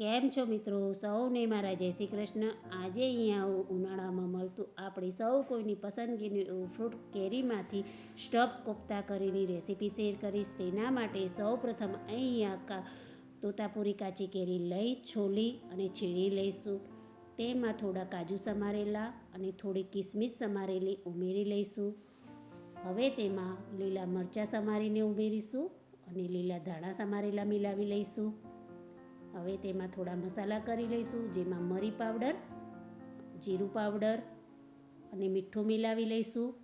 કેમ છો મિત્રો? સૌને મારા જય શ્રી કૃષ્ણ. આજે અહીંયા ઉનાળામાં મળતું આપણી સૌ કોઈની પસંદગીનું એવું ફ્રૂટ કેરીમાંથી સ્ટફ કોફતા કરીની રેસીપી શેર કરીશ. તેના માટે સૌ પ્રથમ અહીંયા તોતાપુરી કાચી કેરી લઈ, છોલી અને છીણી લઈશું. તેમાં થોડા કાજુ સમારેલા અને થોડી કિસમિસ સમારેલી ઉમેરી લઈશું. હવે તેમાં લીલા મરચાં સમારીને ઉમેરીશું અને લીલા ધાણા સમારેલા મિલાવી લઈશું. હવે તેમાં થોડા મસાલા કરી લઈશું, જેમાં મરી પાવડર, જીરું પાવડર અને મીઠું મિલાવી લઈશું.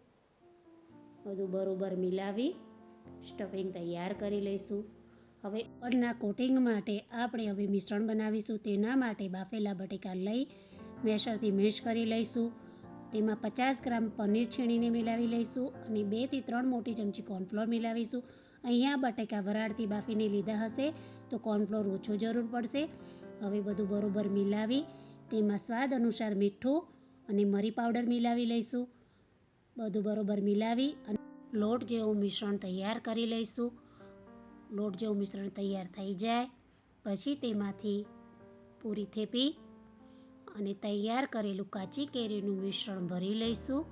બધું બરોબર મિલાવી સ્ટફિંગ તૈયાર કરી લઈશું. હવે ઉપરના કોટિંગ માટે આપણે હવે મિશ્રણ બનાવીશું. તેના માટે બાફેલા બટેકા લઈ મેશરથી મેશ કરી લઈશું. તેમાં પચાસ ગ્રામ પનીર છીણીને મિલાવી લઈશું અને બેથી ત્રણ મોટી ચમચી કોર્નફ્લોર મિલાવીશું. અહીંયા બટેકા વરાળથી બાફીને લીધા હશે તો કોર્નફ્લોર ઓછો જરૂર પડશે. હવે બધું બરોબર મિલાવી, તેમાં સ્વાદ અનુસાર મીઠું અને મરી પાવડર મિલાવી લઈશું. બધું બરોબર મિલાવી અને લોટ જેવું મિશ્રણ તૈયાર કરી લઈશું. લોટ જેવું મિશ્રણ તૈયાર થઈ જાય, પછી તેમાંથી પૂરી થેપી અને તૈયાર કરેલું કાચી કેરીનું મિશ્રણ ભરી લઈશું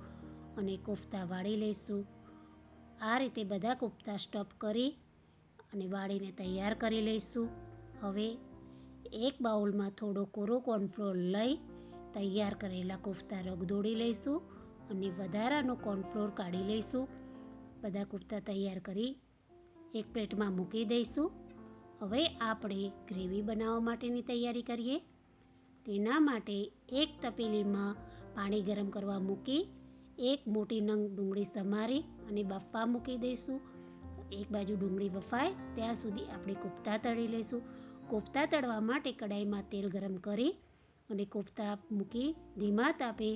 અને કોફતા વાળી લઈશું. આ રીતે બધા કોફતા સ્ટફ કરી અને વાળીને તૈયાર કરી લઈશું. હવે એક બાઉલમાં થોડો કોરો કોર્નફ્લોર લઈ તૈયાર કરેલા કોફતા રગદોડી લઈશું અને વધારાનો કોર્નફ્લોર કાઢી લઈશું. બધા કોફતા તૈયાર કરી એક પ્લેટમાં મૂકી દઈશું. હવે આપણે ગ્રેવી બનાવવા માટેની તૈયારી કરીએ. તેના માટે એક તપેલીમાં પાણી ગરમ કરવા મૂકી એક મોટી નંગ ડુંગળી સમારી અને બફવા મૂકી દઈશું. એક બાજુ ડુંગળી બફાય ત્યાં સુધી આપણે કોફતા તળી લઈશું. કોફતા તળવા માટે કડાઈમાં તેલ ગરમ કરી અને કોફતા મૂકી ધીમા તાપે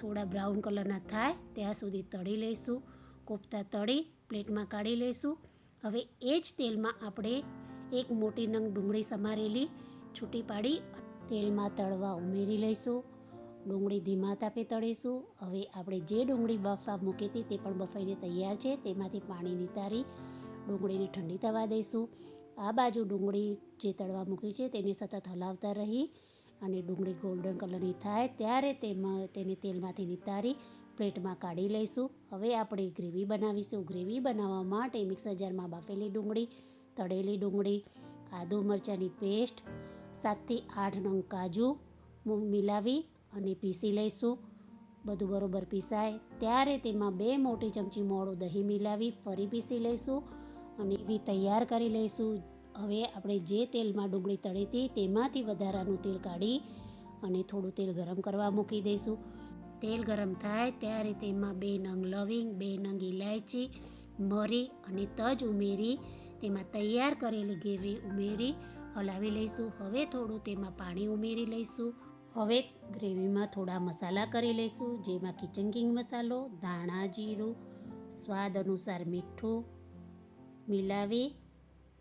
થોડા બ્રાઉન કલરના થાય ત્યાં સુધી તળી લઈશું. કોફતા તળી પ્લેટમાં કાઢી લઈશું. હવે એ જ તેલમાં આપણે એક મોટી નંગ ડુંગળી સમારેલી છૂટી પાડી તેલમાં તળવા ઉમેરી લઈશું. ડુંગળી ધીમા તાપે તળીશું. હવે આપણે જે ડુંગળી બફવા મૂકી હતી તે પણ બફાઈને તૈયાર છે. તેમાંથી પાણી નિતારી ડુંગળીને ઠંડી થવા દઈશું. આ બાજુ ડુંગળી જે તળવા મૂકી છે તેને સતત હલાવતા રહી અને ડુંગળી ગોલ્ડન કલરની થાય ત્યારે તેમાં તેને તેલમાંથી નિતારી પ્લેટમાં કાઢી લઈશું. હવે આપણે ગ્રેવી બનાવીશું. ગ્રેવી બનાવવા માટે મિક્સર જારમાં બાફેલી ડુંગળી, તળેલી ડુંગળી, આદુ મરચાંની પેસ્ટ, સાતથી આઠ નંગ કાજુ મિલાવી અને પીસી લઈશું. બધું બરોબર પીસાય. ત્યારે તેમાં બે મોટી ચમચી મોડું દહીં મિલાવી ફરી પીસી લઈશું અને એવી તૈયાર કરી લઈશું. હવે આપણે જે તેલમાં ડુંગળી તળી હતી તેમાંથી વધારાનું તેલ કાઢી અને થોડું તેલ ગરમ કરવા મૂકી દઈશું. તેલ ગરમ થાય ત્યારે તેમાં બે નંગ લવિંગ, બે નંગ ઇલાયચી મરી અને તજ ઉમેરી તેમાં તૈયાર કરેલી ગ્રેવી ઉમેરી હલાવી લઈશું. હવે થોડું તેમાં પાણી ઉમેરી લઈશું. હવે ગ્રેવીમાં થોડા મસાલા કરી લઈશું, જેમાં કિચન કિંગ મસાલો, ધાણા જીરું, સ્વાદ અનુસાર મીઠું મિલાવી,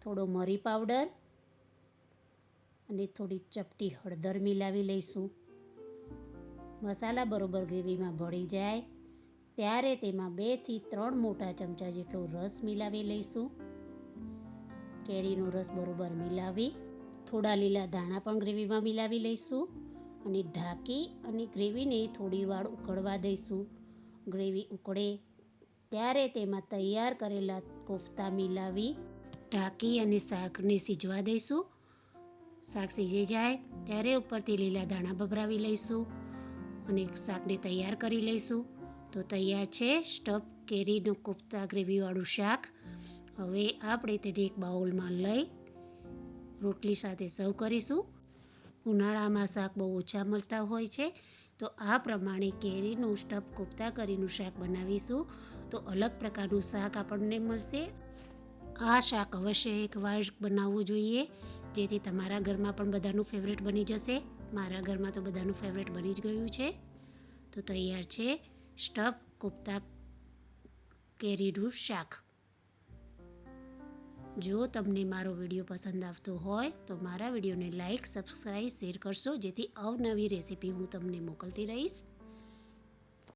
થોડો મરી પાવડર અને થોડી ચપટી હળદર મિલાવી લઈશું. મસાલા બરોબર ગ્રેવીમાં ભળી જાય, ત્યારે તેમાં બેથી ત્રણ મોટા ચમચા જેટલો રસ મિલાવી લઈશું. કેરીનો રસ બરોબર મિલાવી, થોડા લીલા ધાણા પણ ગ્રેવીમાં મિલાવી લઈશું. અને ઢાંકી અને ગ્રેવીને થોડી વાર ઉકળવા દઈશું. ગ્રેવી ઉકળે ત્યારે તેમાં તૈયાર કરેલા કોફતા મિલાવી ઢાંકી અને શાકને સીજવા દઈશું. શાક સીજી જાય ત્યારે ઉપરથી લીલા દાણા ભભરાવી લઈશું અને શાકને તૈયાર કરી લઈશું. તો તૈયાર છે સ્ટફ કેરીનું કોફતા ગ્રેવીવાળું શાક. હવે આપણે તેને એક બાઉલમાં લઈ રોટલી સાથે સર્વ કરીશું. ઉનાળામાં શાક બહુ ઓછા મળતા હોય છે, તો આ પ્રમાણે કેરીનું સ્ટફ કોફતા કરીનું શાક બનાવીશું, તો અલગ પ્રકારનું શાક આપણને મળશે. આ શાક અવશ્ય એકવાર બનાવવું જોઈએ, જેથી તમારા ઘરમાં પણ બધાનું ફેવરેટ બની જશે. મારા ઘરમાં તો બધાનું ફેવરેટ બની જ ગયું છે. તો તૈયાર છે, સ્ટફ કોફતા કેરીનું શાક. જો તમને મારો વીડિયો પસંદ આવતો હોય તો મારા વિડીયોને લાઇક સબસ્ક્રાઈબ, શેર કરશો જેથી અવનવી રેસીપી હું તમને મોકલતી રહીશ.